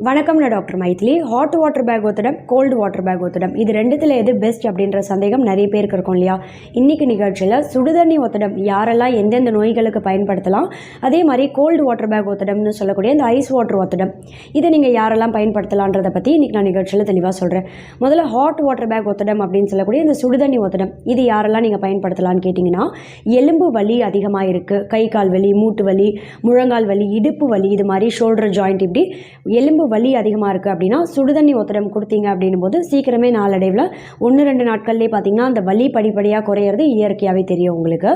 வணக்கம் நான் doctor Maithili. Hot water bag ஒத்திடம் cold water bag ஒத்தடம் இது ரெண்டுத்தில் எது பெஸ்ட் அப்படின்ற சந்தேகம் நிறைய பேருக்கு இருக்கும் இல்லையா? இன்னைக்கு நிகழ்ச்சியில் சுடுதண்ணி ஒத்தடம் யாரெல்லாம் எந்தெந்த நோய்களுக்கு பயன்படுத்தலாம் அதே மாதிரி கோல்டு வாட்டர் பேக் ஒத்திடம்னு சொல்லக்கூடிய இந்த ஐஸ் வாட்டர் ஒத்திடம் இதை நீங்கள் யாரெல்லாம் பயன்படுத்தலான்றதை பற்றி இன்றைக்கி நான் நிகழ்ச்சியில் தெளிவாக சொல்கிறேன் முதல்ல ஹாட் வாட்டர் பேக் ஒத்தடம் அப்படின்னு சொல்லக்கூடிய இந்த சுடுதண்ணி ஒத்திடம் இது யாரெல்லாம் நீங்கள் பயன்படுத்தலாம்னு கேட்டிங்கன்னா எலும்பு வலி அதிகமாக இருக்குது கை கால் வலி மூட்டு வலி முழங்கால் வலி இடுப்பு வலி இது மாதிரி ஷோல்டர் ஜாயிண்ட் இப்படி எலும்பு வலி அதிகமாக இருக்குது அப்படின்னா சுடுதண்ணி ஒத்தடம் கொடுத்தீங்க அப்படின்னும் போது சீக்கிரமே நாளடைவில் ஒன்று ரெண்டு நாட்கள்லேயே பார்த்தீங்கன்னா அந்த வலி படிப்படியாக குறையிறது இயற்கையாகவே தெரியும் உங்களுக்கு.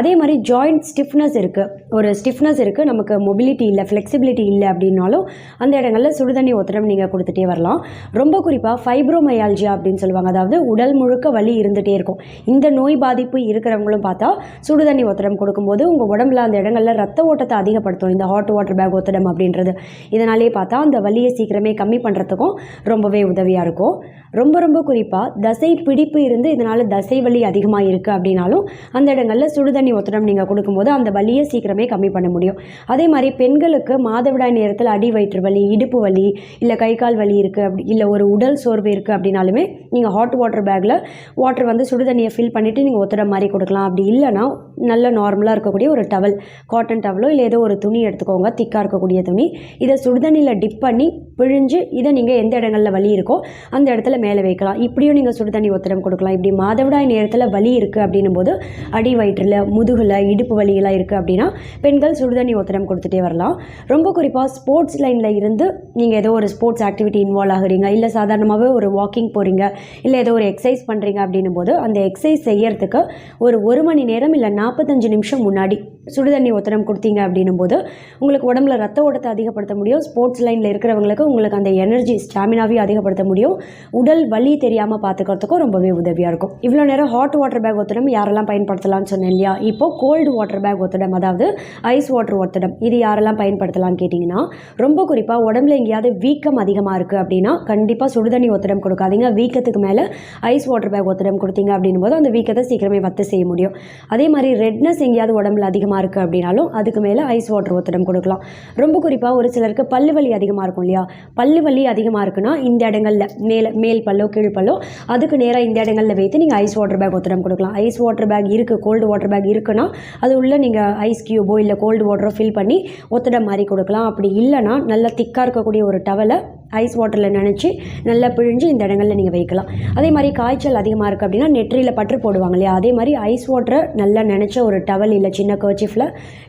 அதே மாதிரி ஜாயிண்ட் ஸ்டிஃப்னஸ் இருக்குது ஒரு ஸ்டிஃப்னஸ் இருக்குது நமக்கு மொபிலிட்டி இல்லை ஃப்ளெக்சிபிலிட்டி இல்லை அப்படின்னாலும் அந்த இடங்களில் சுடுதண்ணி ஒத்தடம் நீங்கள் கொடுத்துட்டே வரலாம். ரொம்ப குறிப்பாக ஃபைப்ரோமயால்ஜியா அப்படின்னு சொல்லுவாங்க. அதாவது உடல் முழுக்க வலி இருந்துகிட்டே இருக்கும். இந்த நோய் பாதிப்பு இருக்கிறவங்களும் பார்த்தா சுடுதண்ணி ஒத்தடம் கொடுக்கும்போது உங்கள் உடம்புல அந்த இடங்களில் ரத்த ஓட்டத்தை அதிகப்படுத்தும். இந்த ஹாட் வாட்டர் பேக் ஒத்தடம் அப்படின்றது. இதனாலே பார்த்தா அந்த வலியை சீக்கிரமே கம்மி பண்ணுறதுக்கும் ரொம்பவே உதவியாக இருக்கும். ரொம்ப ரொம்ப குறிப்பாக தசை பிடிப்பு இருந்து இதனால் தசை வலி அதிகமாக இருக்குது அப்படின்னாலும் அந்த இடங்களில் சுடுதண்ணி ஒத்தடம் நீங்கள் கொடுக்கும்போது அந்த வலியை சீக்கிரமே கம்மி பண்ண முடியும். அதே மாதிரி பெண்களுக்கு மாதவிடாய் நேரத்தில் அடி வயிற்று வலி இடுப்பு வலி இல்லை கை கால் வலி இருக்குது அப்படி இல்லை ஒரு உடல் சோர்வு இருக்குது அப்படின்னாலுமே நீங்கள் ஹாட் வாட்டர் பேக்கில் வாட்டர் வந்து சுடுதண்ணியை ஃபில் பண்ணிவிட்டு நீங்கள் ஒத்தடம் மாதிரி கொடுக்கலாம். அப்படி இல்லைன்னா நல்ல நார்மலாக இருக்கக்கூடிய ஒரு டவல் காட்டன் டவலோ இல்லை ஏதோ ஒரு துணி எடுத்துக்கோங்க திக்காக இருக்கக்கூடிய துணி. இதை சுடுதண்ணியில் டிப் பண்ணி பிழிஞ்சு இதை நீங்கள் எந்த இடங்களில் வலி இருக்கோ அந்த இடத்துல மேலே வைக்கலாம். இப்படியும் நீங்கள் சுடுதண்ணி ஒத்தடம் கொடுக்கலாம். இப்படி மாதவிடாய் நேரத்தில் வலி இருக்குது அப்படின்னும் போது அடி வயிற்றில் முதுகில் இடுப்பு வலியெல்லாம் இருக்குது அப்படின்னா பெண்கள் சுடுதண்ணி ஒத்தடம் கொடுத்துட்டே வரலாம். ரொம்ப குறிப்பாக ஸ்போர்ட்ஸ் லைனில் இருந்து நீங்கள் ஏதோ ஒரு ஸ்போர்ட்ஸ் ஆக்டிவிட்டி இன்வால்வ் ஆகுறீங்க. இல்லை சாதாரணமாகவே ஒரு வாக்கிங் போகிறீங்க இல்லை ஏதோ ஒரு எக்ஸசைஸ் பண்ணுறீங்க அப்படின்னும் போது அந்த எக்ஸசைஸ் செய்யறதுக்கு ஒரு ஒரு மணி நேரம் இல்லை நாற்பத்தஞ்சு நிமிஷம் முன்னாடி சுடுதண்ணி ஒத்தனம் கொடுத்தீங்க அப்படின்னும் போது உங்களுக்கு உடம்புல ரத்த ஓட்டத்தை அதிகப்படுத்த முடியும். ஸ்போர்ட்ஸ் லைனில் இருக்கிறவங்களுக்கு உங்களுக்கு அந்த எனர்ஜி ஸ்டாமினாவையும் அதிகப்படுத்த முடியும். உடல் வலி தெரியாமல் பார்த்துக்கிறதுக்கும் ரொம்பவே உதவியாக இருக்கும். இவ்வளோ நேரம் ஹாட் வாட்டர் பேக் ஒத்தடம் யாரெல்லாம் பயன்படுத்தலாம்னு சொன்னேன் இல்லையா இப்போ கோல்டு வாட்டர் பேக் ஒத்தடம் அதாவது ஐஸ் வாட்டர் ஒத்தடம் இது யாரெல்லாம் பயன்படுத்தலாம்னு கேட்டிங்கன்னா ரொம்ப குறிப்பாக உடம்புல எங்கேயாவது வீக்கம் அதிகமாக இருக்குது அப்படின்னா கண்டிப்பாக சுடுதண்ணி ஒத்தடம் கொடுக்காதீங்க. வீக்கத்துக்கு மேலே ஐஸ் வாட்டர் பேக் ஒத்தடம் கொடுத்தீங்க அப்படின்னும் போது அந்த வீக்கத்தை சீக்கிரமே வத்து செய்ய முடியும். அதே மாதிரி ரெட்னஸ் எங்கேயாவது உடம்புல அதிகமாக இருக்குது அப்படின்னாலும் அதுக்கு மேலே ஐஸ் வாட்டர் ஒத்தடம் கொடுக்கலாம். ரொம்ப குறிப்பாக ஒரு சிலருக்கு பல்லு வலி அதிகமாக இருக்கும் இல்லையா? பல்லு வலி அதிகமாக இருக்குன்னா இந்த இடங்களில் மேலே மேல் பல்லோ கீழ் பல்லோ அதுக்கு நேராக இந்த இடங்களில் வைத்து நீங்கள் ஐஸ் வாட்டர் பேக் ஒத்தடம் கொடுக்கலாம். ஐஸ் வாட்டர் பேக் இருக்குது கோல்டு வாட்டர் பேக் இருக்குன்னா அது உள்ள நீங்கள் ஐஸ் கியூபோ இல்லை கோல்டு வாட்டரோ ஃபில் பண்ணி ஒத்தடம் மாதிரி கொடுக்கலாம். அப்படி இல்லைன்னா நல்லா திக்காக இருக்கக்கூடிய ஒரு டவலை ஐஸ் வாட்டரில் நினச்சி நல்லா பிழிஞ்சு இந்த இடங்களில் நீங்கள் வைக்கலாம். அதே மாதிரி காய்ச்சல் அதிகமாக இருக்குது அப்படின்னா நெற்றியில் பற்று போடுவாங்க இல்லையா? அதே மாதிரி ஐஸ் வாட்டரை நல்லா நினச்ச ஒரு டவல் இல்லை சின்ன கர்ச்சிஃபில்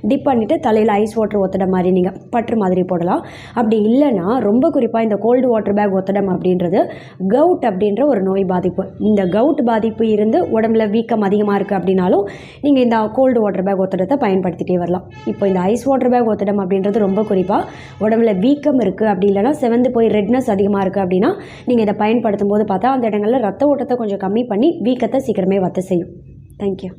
டிப் பண்ணிவிட்டு தலையில் ஐஸ் வாட்டர் ஒத்தட மாதிரி நீங்கள் பற்று மாதிரி போடலாம். அப்படி இல்லைன்னா ரொம்ப குறிப்பாக இந்த கோல்டு வாட்டர் பேக் ஒத்தடம் அப்படின்றது கவுட் அப்படின்ற ஒரு நோய் பாதிப்பு. இந்த கவுட் பாதிப்பு இருந்து உடம்புல வீக்கம் அதிகமாக இருக்குது அப்படின்னாலும் நீங்கள் இந்த கோல்டு வாட்டர் பேக் ஒத்தடத்தை பயன்படுத்திட்டே வரலாம். இப்போ இந்த ஐஸ் வாட்டர் பேக் ஒத்தடம் அப்படின்றது ரொம்ப குறிப்பாக உடம்புல வீக்கம் இருக்குது அப்படி இல்லைன்னா செவந்து போய் ரெட்னஸ் அதிகமாக இருக்குது அப்படின்னா நீங்கள் இதை பயன்படுத்தும் போது பார்த்தா அந்த இடங்களில் ரத்த ஓட்டத்தை கொஞ்சம் கம்மி பண்ணி வீக்கத்தை சீக்கிரமே வத்த செய்யும். தேங்க்யூ